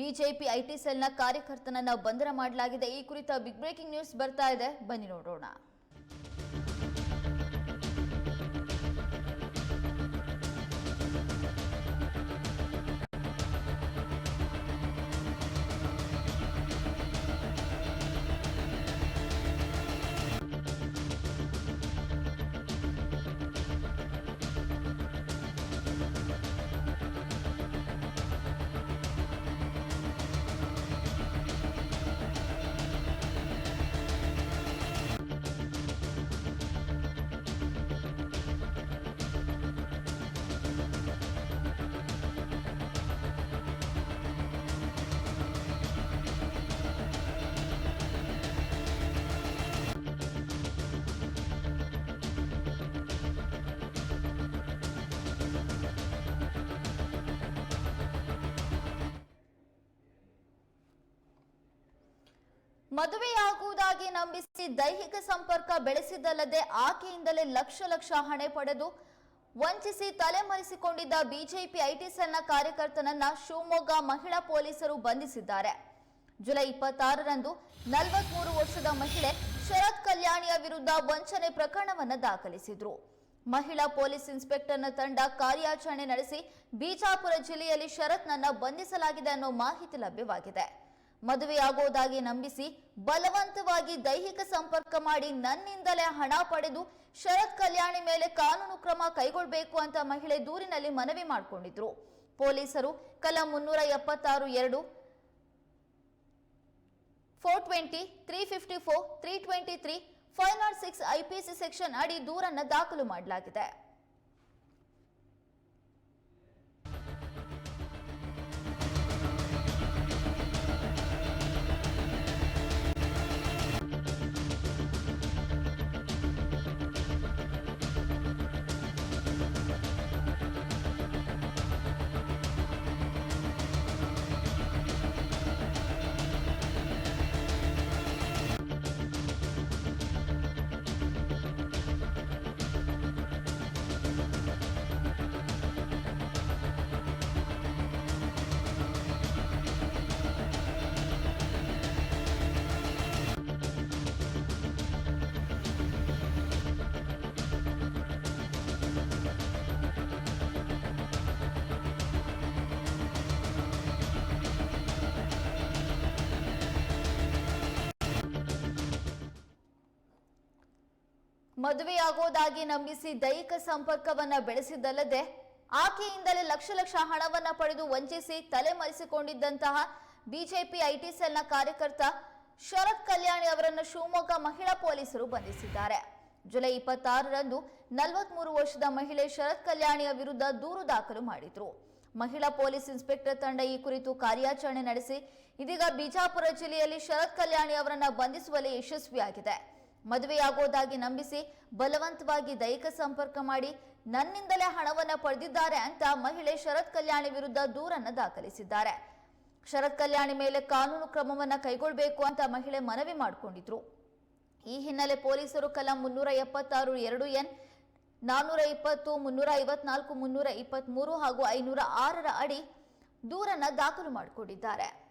BJP IT ಸೆಲ್ನ ಕಾರ್ಯಕರ್ತನನ್ನ ಬಂಧನ ಮಾಡಲಾಗಿದೆ. ಈ ಕುರಿತ ಬಿಗ್ ಬ್ರೇಕಿಂಗ್ ನ್ಯೂಸ್ ಬರ್ತಾ ಇದೆ. ಬನ್ನಿ ನೋಡೋಣ. ಮದುವೆಯಾಗುವುದಾಗಿ ನಂಬಿಸಿ ದೈಹಿಕ ಸಂಪರ್ಕ ಬೆಳೆಸಿದ್ದಲ್ಲದೆ ಆಕೆಯಿಂದಲೇ ಲಕ್ಷ ಲಕ್ಷ ಹಣೆ ಪಡೆದು ವಂಚಿಸಿ ತಲೆಮರೆಸಿಕೊಂಡಿದ್ದ ಬಿಜೆಪಿ ಐಟಿ ಸೆಲ್ನ ಕಾರ್ಯಕರ್ತನನ್ನ ಶಿವಮೊಗ್ಗ ಮಹಿಳಾ ಪೊಲೀಸರು ಬಂಧಿಸಿದ್ದಾರೆ. ಜುಲೈ ಇಪ್ಪತ್ತಾರರಂದು ನಲವತ್ಮೂರು ವರ್ಷದ ಮಹಿಳೆ ಶರತ್ ಕಲ್ಯಾಣಿಯ ವಿರುದ್ಧ ವಂಚನೆ ಪ್ರಕರಣವನ್ನು ದಾಖಲಿಸಿದ್ರು. ಮಹಿಳಾ ಪೊಲೀಸ್ ಇನ್ಸ್ಪೆಕ್ಟರ್ನ ತಂಡ ಕಾರ್ಯಾಚರಣೆ ನಡೆಸಿ ಬಿಜಾಪುರ ಜಿಲ್ಲೆಯಲ್ಲಿ ಶರತ್ನನ್ನ ಬಂಧಿಸಲಾಗಿದೆ ಅನ್ನೋ ಮಾಹಿತಿ ಲಭ್ಯವಾಗಿದೆ. ಮದುವೆಯಾಗುವುದಾಗಿ ನಂಬಿಸಿ ಬಲವಂತವಾಗಿ ದೈಹಿಕ ಸಂಪರ್ಕ ಮಾಡಿ ನನ್ನಿಂದಲೇ ಹಣ ಪಡೆದು ಶರತ್ ಕಲ್ಯಾಣಿ ಮೇಲೆ ಕಾನೂನು ಕ್ರಮ ಕೈಗೊಳ್ಳಬೇಕು ಅಂತ ಮಹಿಳೆ ದೂರಿನಲ್ಲಿ ಮನವಿ ಮಾಡಿಕೊಂಡಿದ್ರು. ಪೊಲೀಸರು ಕಲಂ ಮುನ್ನೂರ ಎಪ್ಪತ್ತಾರು ಎರಡು four twenty three fifty four three twenty three five not six IPC section ಅಡಿ ದೂರನ್ನ ದಾಖಲು ಮಾಡಲಾಗಿದೆ. ಮದುವೆಯಾಗೋದಾಗಿ ನಂಬಿಸಿ ದೈಹಿಕ ಸಂಪರ್ಕವನ್ನ ಬೆಳೆಸಿದ್ದಲ್ಲದೆ ಆಕೆಯಿಂದಲೇ ಲಕ್ಷ ಲಕ್ಷ ಹಣವನ್ನ ಪಡೆದು ವಂಚಿಸಿ ತಲೆಮರೆಸಿಕೊಂಡಿದ್ದಂತಹ ಬಿಜೆಪಿ ಐಟಿ ಸೆಲ್ನ ಕಾರ್ಯಕರ್ತ ಶರತ್ ಕಲ್ಯಾಣಿ ಅವರನ್ನು ಶಿವಮೊಗ್ಗ ಮಹಿಳಾ ಪೊಲೀಸರು ಬಂಧಿಸಿದ್ದಾರೆ. ಜುಲೈ ಇಪ್ಪತ್ತಾರರಂದು ನಲವತ್ಮೂರು ವರ್ಷದ ಮಹಿಳೆ ಶರತ್ ಕಲ್ಯಾಣಿಯ ವಿರುದ್ಧ ದೂರು ದಾಖಲು ಮಾಡಿದ್ರು. ಮಹಿಳಾ ಪೊಲೀಸ್ ಇನ್ಸ್ಪೆಕ್ಟರ್ ತಂಡ ಈ ಕುರಿತು ಕಾರ್ಯಾಚರಣೆ ನಡೆಸಿ ಇದೀಗ ಬಿಜಾಪುರ ಜಿಲ್ಲೆಯಲ್ಲಿ ಶರತ್ ಕಲ್ಯಾಣಿ ಅವರನ್ನು ಬಂಧಿಸುವಲ್ಲಿ ಯಶಸ್ವಿಯಾಗಿದೆ. ಮದುವೆಯಾಗೋದಾಗಿ ನಂಬಿಸಿ ಬಲವಂತವಾಗಿ ದೈಹಿಕ ಸಂಪರ್ಕ ಮಾಡಿ ನನ್ನಿಂದಲೇ ಹಣವನ್ನು ಪಡೆದಿದ್ದಾರೆ ಅಂತ ಮಹಿಳೆ ಶರತ್ ಕಲ್ಯಾಣಿ ವಿರುದ್ಧ ದೂರನ್ನು ದಾಖಲಿಸಿದ್ದಾರೆ. ಶರತ್ ಕಲ್ಯಾಣಿ ಮೇಲೆ ಕಾನೂನು ಕ್ರಮವನ್ನು ಕೈಗೊಳ್ಳಬೇಕು ಅಂತ ಮಹಿಳೆ ಮನವಿ ಮಾಡಿಕೊಂಡಿದ್ರು. ಈ ಹಿನ್ನೆಲೆ ಪೊಲೀಸರು ಕಲಂ ಮುನ್ನೂರ ಎಪ್ಪತ್ತಾರು, ಎರಡು ಎನ್ ನಾನ್ನೂರ ಇಪ್ಪತ್ತು, ಮುನ್ನೂರ ಐವತ್ನಾಲ್ಕು, ಮುನ್ನೂರ ಇಪ್ಪತ್ತ್ಮೂರು ಹಾಗೂ ಐನೂರ ಆರರ ಅಡಿ ದೂರನ್ನು ದಾಖಲು ಮಾಡಿಕೊಂಡಿದ್ದಾರೆ.